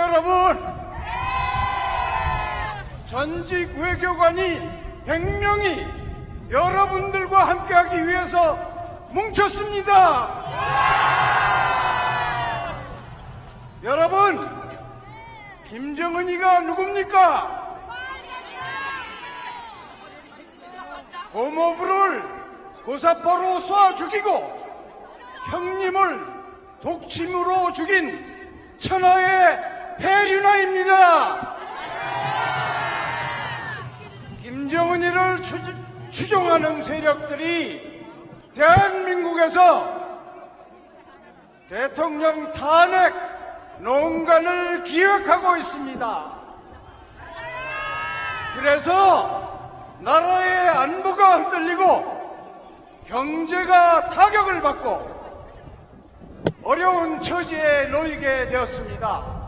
여러분 전직 외교관이 100명이 여러분들과 함께하기 위해서 뭉쳤습니다 여러분 김정은이가 누굽니까? 고모부를 고사포로 쏴 죽이고 형님을 독침으로 죽인 천하의 폐륜아입니다. 김정은이를 추, 추종하는 세력들이 대한민국에서 대통령 탄핵 농간을 기획하고 있습니다. 그래서 나라의 안보가 흔들리고 경제가 타격을 받고 어려운 처지에 놓이게 되었습니다.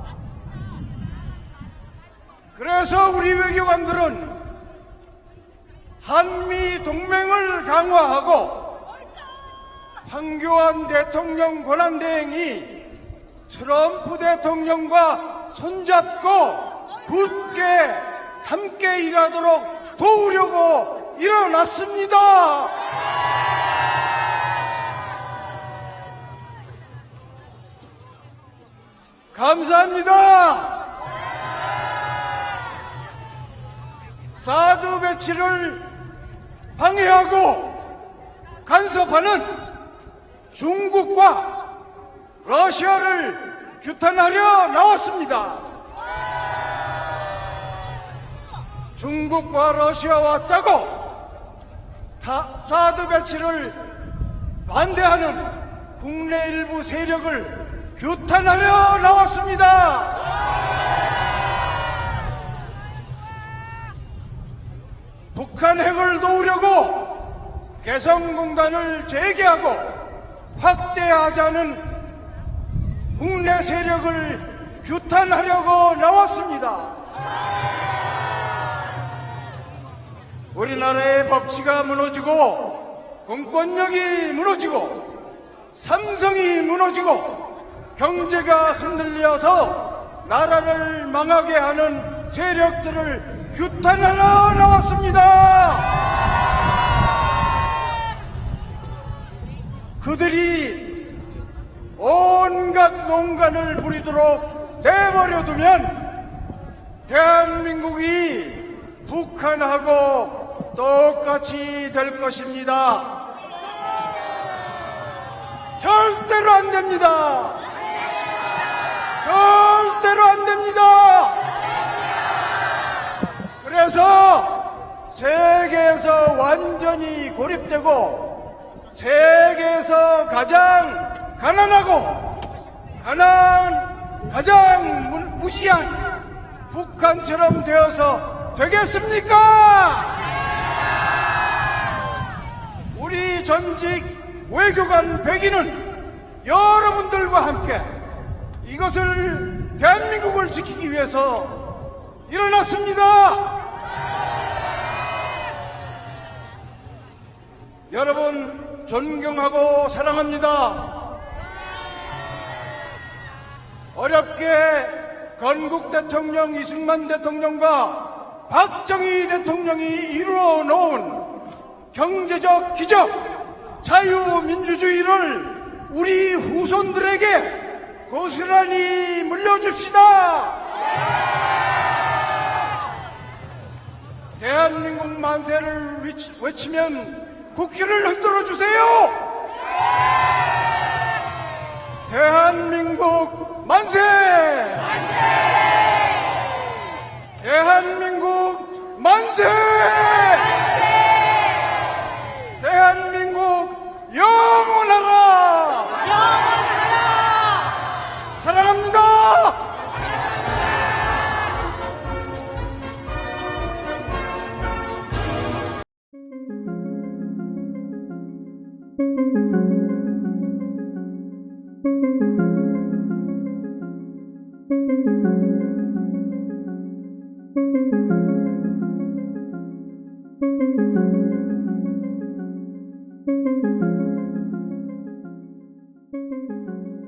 그래서 우리 외교관들은 한미 동맹을 강화하고 황교안 대통령 권한대행이 트럼프 대통령과 손잡고 굳게 함께 일하도록 도우려고 일어났습니다. 감사합니다. 사드 배치를 방해하고 간섭하는 중국과 러시아를 규탄하려 나왔습니다. 중국과 러시아와 짜고 타- 사드 배치를 반대하는 국내 일부 세력을 규탄하려 나왔습니다. 북한 핵을 놓으려고 개성공단을 재개하고 확대하자는 국내 세력을 규탄하려고 나왔습니다. 우리나라의 법치가 무너지고 공권력이 무너지고 삼성이 무너지고 경제가 흔들려서 나라를 망하게 하는 세력들을 규탄하러 나왔습니다. 그들이 온갖 농간을 부리도록 내버려두면 대한민국이 북한하고 똑같이 될 것입니다. 절대로 안 됩니다. 절대로 안 됩니다. 그래서 세계에서 완전히 고립되고 세계에서 가장 가난하고 가난 가장 무- 무시한 북한처럼 되어서 되겠습니까? 우리 전직 외교관 백인은 여러분들과 함께 이것을 대한민국을 지키기 위해서 일어났습니다. 여러분 존경하고 사랑합니다. 어렵게 건국 대통령 이승만 대통령과 박정희 대통령이 이루어 놓은 경제적 기적 자유민주주의를 우리 후손들에게 고스란히 물려줍시다. 대한민국 만세를 외치- 외치면 국기를 흔들어 주세요.